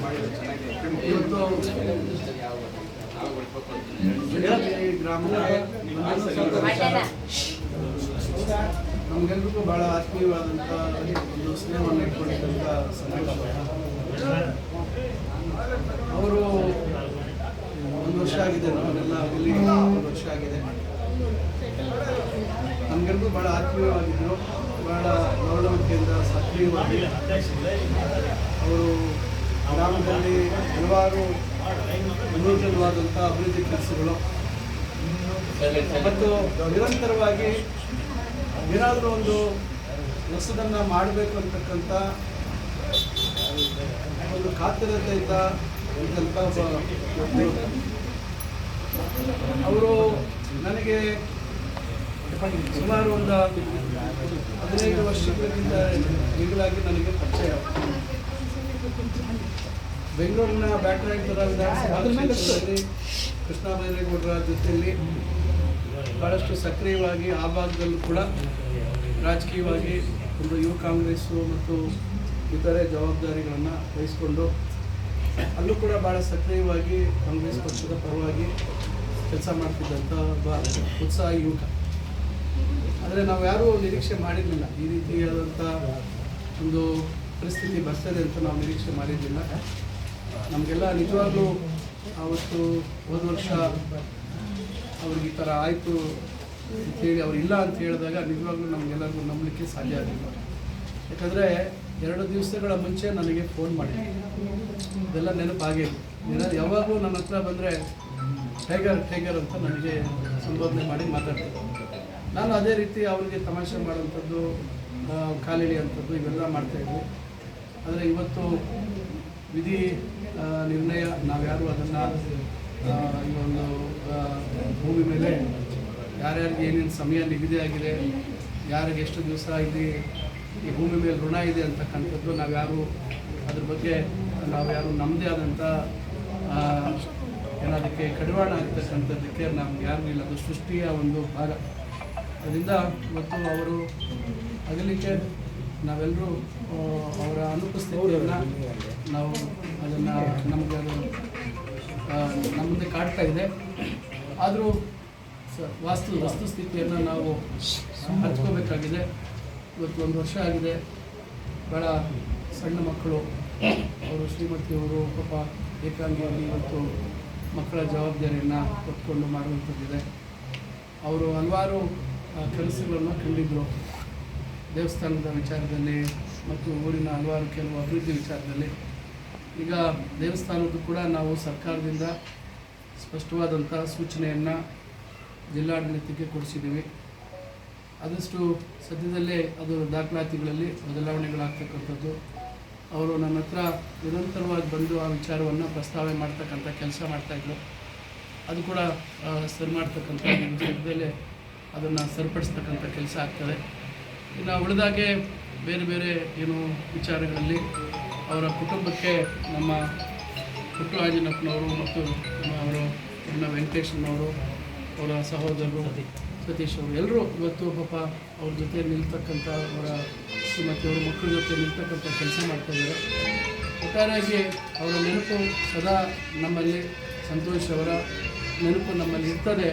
ಬಹಳ ನಮಗೆಲ್ರಿಗೂ ಭಾಳ ಆತ್ಮೀಯವಾದಂಥ ಒಂದು ಸ್ನೇಹವನ್ನು ಇಟ್ಕೊಂಡಿದ್ದಂಥ ಸಂದೇಶ ಅವರು ಒಂದು ವರ್ಷ ಆಗಿದೆ ನಮಗೆಲ್ಲ ಇಲ್ಲಿ ಒಂದು ವರ್ಷ ಆಗಿದೆ ನಮ್ಗೆಲ್ರಿಗೂ ಭಾಳ ಆತ್ಮೀಯವಾಗಿದ್ದರು ಭಾಳ ಗೌರವತೆಯಿಂದ ಸಕ್ರಿಯವಾಗಿ ಅವರು ಗ್ರಾಮದಲ್ಲಿ ಹಲವಾರು ವಿನೂತನವಾದಂಥ ಅಭಿವೃದ್ಧಿ ಕೆಲಸಗಳು. ಮತ್ತು ನಿರಂತರವಾಗಿ ಏನಾದರೂ ಒಂದು ಹೊಸದನ್ನು ಮಾಡಬೇಕು ಅಂತಕ್ಕಂಥ ಒಂದು ಕಾತರತೆಯಿಂದ ಇದ್ದಂಥ ಅವರು ನನಗೆ ಸುಮಾರು ಒಂದು ಹದಿನೈದು ವರ್ಷಗಳಿಂದ ಈಗಲಾಗಿ ನನಗೆ ಪರಿಚಯ. ಬೆಂಗಳೂರಿನ ಬ್ಯಾಟರಾಯಪುರ ವಿಧಾನಸಭಾ ಕೃಷ್ಣ ಬೈರೇಗೌಡರ ಜೊತೆಯಲ್ಲಿ ಭಾಳಷ್ಟು ಸಕ್ರಿಯವಾಗಿ ಆ ಭಾಗದಲ್ಲೂ ಕೂಡ ರಾಜಕೀಯವಾಗಿ ಒಂದು ಯುವ ಕಾಂಗ್ರೆಸ್ಸು ಮತ್ತು ಇತರೆ ಜವಾಬ್ದಾರಿಗಳನ್ನು ವಹಿಸಿಕೊಂಡು ಅಲ್ಲೂ ಕೂಡ ಭಾಳ ಸಕ್ರಿಯವಾಗಿ ಕಾಂಗ್ರೆಸ್ ಪಕ್ಷದ ಪರವಾಗಿ ಕೆಲಸ ಮಾಡ್ತಿದ್ದಂಥ ಒಬ್ಬ ಉತ್ಸಾಹ ಯುವಕ. ಆದರೆ ನಾವು ಯಾರೂ ನಿರೀಕ್ಷೆ ಮಾಡಿರಲಿಲ್ಲ. ಈ ರೀತಿಯಾದಂಥ ಒಂದು ಪರಿಸ್ಥಿತಿ ಬರ್ತದೆ ಅಂತ ನಾವು ನಿರೀಕ್ಷೆ ಮಾಡಿದ್ದಿಲ್ಲ ನಮಗೆಲ್ಲ ನಿಜವಾಗ್ಲೂ ಅವತ್ತು ಹೋದ ವರ್ಷ ಅವ್ರಿಗೆ ಈ ಥರ ಆಯಿತು ಅಂತೇಳಿ ಅವ್ರು ಇಲ್ಲ ಅಂತ ಹೇಳಿದಾಗ ನಿಜವಾಗ್ಲೂ ನಮಗೆಲ್ಲರಿಗೂ ನಂಬಲಿಕ್ಕೆ ಸಾಧ್ಯ ಆಗಲಿಲ್ಲ. ಯಾಕಂದರೆ ಎರಡು ದಿವಸಗಳ ಮುಂಚೆ ನನಗೆ ಫೋನ್ ಮಾಡಿ ಇದೆಲ್ಲ ನೆನಪಾಗಿದೆ. ದಿನ ಯಾವಾಗಲೂ ನನ್ನ ಹತ್ರ ಬಂದರೆ, ಟೈಗರ್ ಟೈಗರ್ ಅಂತ ನನಗೆ ಸಂಬೋಧನೆ ಮಾಡಿ ಮಾತಾಡ್ತೀನಿ ನಾನು ಅದೇ ರೀತಿ ಅವರಿಗೆ ತಮಾಷೆ ಮಾಡೋಂಥದ್ದು ಕಾಲಿಳಿ ಅಂಥದ್ದು ಇವೆಲ್ಲ ಮಾಡ್ತಾಯಿದ್ವಿ ಆದರೆ ಇವತ್ತು ವಿಧಿ ನಿರ್ಣಯ, ನಾವ್ಯಾರು ಅದನ್ನು ಈ ಒಂದು ಭೂಮಿ ಮೇಲೆ ಯಾರ್ಯಾರಿಗೆ ಏನೇನು ಸಮಯ ನಿಗದಿ ಆಗಿದೆ, ಯಾರಿಗೆ ಎಷ್ಟು ದಿವಸ ಇಲ್ಲಿ ಈ ಭೂಮಿ ಮೇಲೆ ಋಣ ಇದೆ ಅಂತಕ್ಕಂಥದ್ದು ನಾವ್ಯಾರು ಅದ್ರ ಬಗ್ಗೆ ನಾವು ಯಾರು ನಮ್ಮದೇ ಆದಂಥ ಏನದಕ್ಕೆ ಕಡಿವಾಣ ಆಗ್ತಕ್ಕಂಥದ್ದಕ್ಕೆ ನಮ್ಗೆ ಯಾರಿಗೂ ಇಲ್ಲ, ಅದು ಸೃಷ್ಟಿಯ ಒಂದು ಭಾಗ. ಅದರಿಂದ ಇವತ್ತು ಅವರು ಅಗಲಿಕ್ಕೆ ನಾವೆಲ್ಲರೂ ಅವರ ಅನುಪಸ್ಥಿತಿಯನ್ನು ನಾವು ಅದನ್ನು ನಮಗೆ ಅದು ನಮ್ಮ ಕಾಡ್ತಾ ಇದೆ. ಆದರೂ ವಾಸ್ತು, ವಸ್ತುಸ್ಥಿತಿಯನ್ನು ನಾವು ಹಚ್ಕೋಬೇಕಾಗಿದೆ. ಇವತ್ತು ಒಂದು ವರ್ಷ ಆಗಿದೆ. ಭಾಳ ಸಣ್ಣ ಮಕ್ಕಳು. ಅವರು ಶ್ರೀಮತಿಯವರು ಪಾಪ ಏಕಾಂಗಿಯಾಗಿ ಇವತ್ತು ಮಕ್ಕಳ ಜವಾಬ್ದಾರಿಯನ್ನು ಹೊತ್ಕೊಂಡು ಮಾಡುವಂಥದ್ದಿದೆ. ಅವರು ಹಲವಾರು ಕೆಲಸಗಳನ್ನು ಕಂಡಿದ್ದರು ದೇವಸ್ಥಾನದ ವಿಚಾರದಲ್ಲಿ ಮತ್ತು ಊರಿನ ಹಲವಾರು ಕೆಲವು ಅಭಿವೃದ್ಧಿ ವಿಚಾರದಲ್ಲಿ. ಈಗ ದೇವಸ್ಥಾನದ್ದು ಕೂಡ ನಾವು ಸರ್ಕಾರದಿಂದ ಸ್ಪಷ್ಟವಾದಂಥ ಸೂಚನೆಯನ್ನು ಜಿಲ್ಲಾಡಳಿತಕ್ಕೆ ಕೊಡಿಸಿದ್ದೀವಿ. ಆದಷ್ಟು ಸದ್ಯದಲ್ಲೇ ಅದು ದಾಖಲಾತಿಗಳಲ್ಲಿ ಬದಲಾವಣೆಗಳಾಗ್ತಕ್ಕಂಥದ್ದು. ಅವರು ನನ್ನ ಹತ್ರ ನಿರಂತರವಾಗಿ ಬಂದು ಆ ವಿಚಾರವನ್ನು ಪ್ರಸ್ತಾವನೆ ಮಾಡ್ತಕ್ಕಂಥ ಕೆಲಸ ಮಾಡ್ತಾಯಿದ್ರು ಅದು ಕೂಡ ಸರಿ ಮಾಡ್ತಕ್ಕಂಥ ಸದ್ಯದಲ್ಲೇ ಅದನ್ನು ಸರಿಪಡಿಸ್ತಕ್ಕಂಥ ಕೆಲಸ ಆಗ್ತದೆ. ಇನ್ನು ಉಳಿದಾಗೆ ಬೇರೆ ಬೇರೆ ಏನು ವಿಚಾರಗಳಲ್ಲಿ ಅವರ ಕುಟುಂಬಕ್ಕೆ ನಮ್ಮ ಪುಟ್ಟರಾಜನಪ್ಪನವರು ಮತ್ತು ನಮ್ಮ ಅವರು ಎನ್ನ ವೆಂಕಟೇಶನವರು, ಅವರ ಸಹೋದರರು ಸತೀಶ್ ಅವರು, ಎಲ್ಲರೂ ಇವತ್ತು ಪಾಪ ಅವ್ರ ಜೊತೆ ನಿಲ್ತಕ್ಕಂಥ ಅವರ ಮತ್ತು ಅವರ ಮಕ್ಕಳ ಜೊತೆ ನಿಲ್ತಕ್ಕಂಥ ಕೆಲಸ ಮಾಡ್ತಾಯಿದ್ದಾರೆ ಒಟ್ಟಾರೆಯಾಗಿ ಅವರ ನೆನಪು ಸದಾ ನಮ್ಮಲ್ಲಿ ಸಂತೋಷ್ ಅವರ ನೆನಪು ನಮ್ಮಲ್ಲಿ ಇರ್ತದೆ.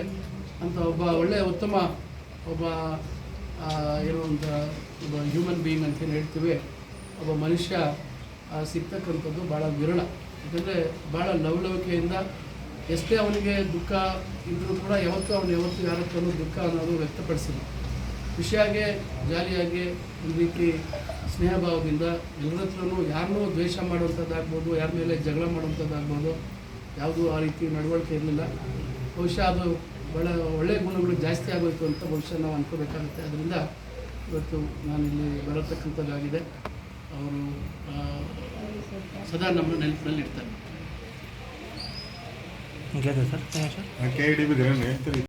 ಅಂತ ಒಬ್ಬ ಒಳ್ಳೆಯ ಉತ್ತಮ ಒಬ್ಬ ಏನೋ ಒಂದು ಒಬ್ಬ ಹ್ಯೂಮನ್ ಬೀಯಿಂಗ್ ಅಂತೇನು ಹೇಳ್ತೀವಿ, ಒಬ್ಬ ಮನುಷ್ಯ ಸಿಗ್ತಕ್ಕಂಥದ್ದು ಭಾಳ ವಿರಳ. ಯಾಕಂದರೆ ಭಾಳ ಲವಲವಿಕೆಯಿಂದ ಎಷ್ಟೇ ಅವನಿಗೆ ದುಃಖ ಇದ್ದರೂ ಕೂಡ ಯಾವತ್ತೂ ಅವನು ಯಾವತ್ತೂ ಯಾರ ದುಃಖ ಅನ್ನೋದು ವ್ಯಕ್ತಪಡಿಸಿಲ್ಲ. ಖುಷಿಯಾಗಿ, ಜಾಲಿಯಾಗಿ, ಒಂದು ರೀತಿ ಸ್ನೇಹ ಭಾವದಿಂದ ಎಲ್ಲರ ಹತ್ರನೂ ಯಾರನ್ನೂ ದ್ವೇಷ ಮಾಡುವಂಥದ್ದಾಗ್ಬೋದು ಯಾರ ಮೇಲೆ ಜಗಳ ಮಾಡುವಂಥದ್ದಾಗ್ಬೋದು ಯಾವುದೂ ಆ ರೀತಿ ನಡವಳಿಕೆ ಇರಲಿಲ್ಲ. ಬಹುಶಃ ಅದು ಭಾಳ ಒಳ್ಳೆಯ ಗುಣಗಳು ಜಾಸ್ತಿ ಆಗೋಯಿತು ಅಂತ ಬಹುಶಃ ನಾವು ಅನ್ಕೋಬೇಕಾಗುತ್ತೆ. ಅದರಿಂದ ಇವತ್ತು ನಾನಿಲ್ಲಿ ಬರತಕ್ಕಂಥದ್ದಾಗಿದೆ. ಅವರು ಸದಾ ನಮ್ಮ ನೆನಪಿನಲ್ಲಿ ಇರ್ತಾರೆ ಸರ್? ಕೆ